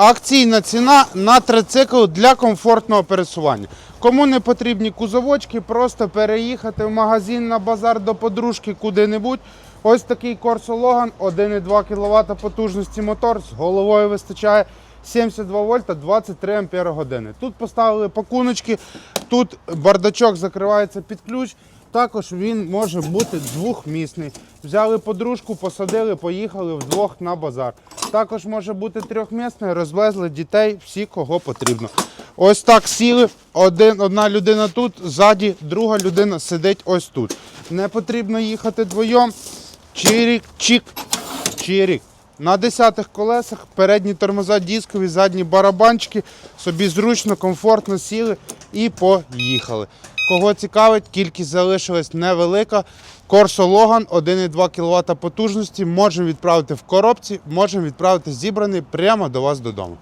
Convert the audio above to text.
Акційна ціна на трицикл для комфортного пересування. Кому не потрібні кузовочки, просто переїхати в магазин на базар до подружки куди-небудь. Ось такий Logan, 1,2 кВт потужності мотор, з головою вистачає 72 вольта, 23 ампери години. Тут поставили пакуночки, тут бардачок закривається під ключ. Також він може бути двохмісний. Взяли подружку, посадили, поїхали вдвох на базар. Також може бути трьохмісний, розвезли дітей, всі, кого потрібно. Ось так сіли. Один, одна людина тут, ззаді, друга людина сидить ось тут. Не потрібно їхати двоєм. Чирік, чік, чирік. На 10 колесах передні тормоза дискові, задні барабанчики. Собі зручно, комфортно сіли і поїхали. Кого цікавить, кількість залишилась невелика. Корсо Логан 1,2 кВт потужності. Можемо відправити в коробці, можемо відправити зібраний прямо до вас додому.